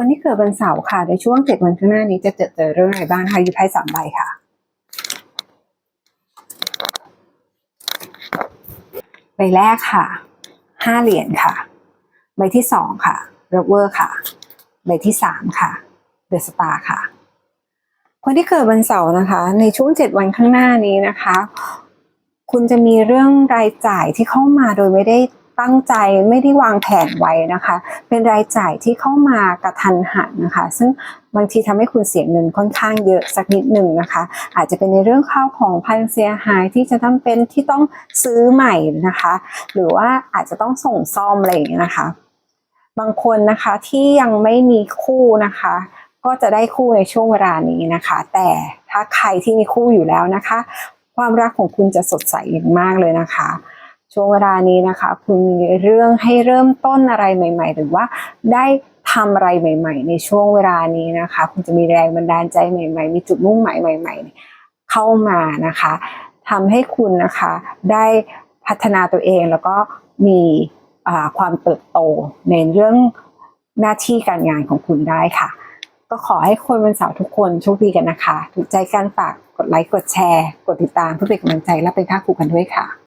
คนที่เกิดวันเสาร์ค่ะ ในช่วงเจ็ดวันข้างหน้านี้จะเจอเจอเรื่องอะไรบ้างคะยูไพ่สามใบค่ะ ใบแรกค่ะห้าเหรียญค่ะ ใบที่สองค่ะเรเวอร์ค่ะ ใบที่สามค่ะเดอะสตาร์ค่ะ คนที่เกิดวันเสาร์นะคะ ในช่วงเจ็ดวันข้างหน้านี้นะคะ คุณจะมีเรื่องรายจ่ายที่เข้ามาโดยไม่ได้ ตั้งใจไม่ได้วางแผนไว้นะคะ เป็นรายจ่ายที่เข้ามากระทันหันนะคะ ซึ่งบางทีทำให้คุณเสียเงินค่อนข้างเยอะสักนิดหนึ่งนะคะ อาจจะเป็นในเรื่องข้าวของพันเสียหายที่จะต้องเป็นที่ต้องซื้อใหม่นะคะ หรือว่าอาจจะต้องส่งซ่อมอะไรอย่างเงี้ยนะคะ บางคนนะคะที่ยังไม่มีคู่นะคะ ก็จะได้คู่ในช่วงเวลานี้นะคะ แต่ถ้าใครที่มีคู่อยู่แล้วนะคะ ความรักของคุณจะสดใสอย่างมากเลยนะคะ ช่วงเวลานี้นะคะ คุณมีเรื่องให้เริ่มต้นอะไรใหม่ ๆ หรือว่าได้ทำอะไรใหม่ ๆ ในช่วงเวลานี้นะคะ คุณจะมีแรงบันดาลใจใหม่ ๆ มีจุดมุ่งหมายใหม่ ๆ เข้ามานะคะทำให้คุณนะคะได้พัฒนาตัวเองแล้วก็มีความเติบโตในเรื่องหน้าที่การงานของคุณได้ค่ะ ก็ขอให้คนวันเสาร์ทุกคนโชคดีกันนะคะ ถูกใจการฝากกดไลค์กดแชร์ กดติดตามเพื่อเป็นกำลังใจและเป็นค่าครูกันด้วยค่ะ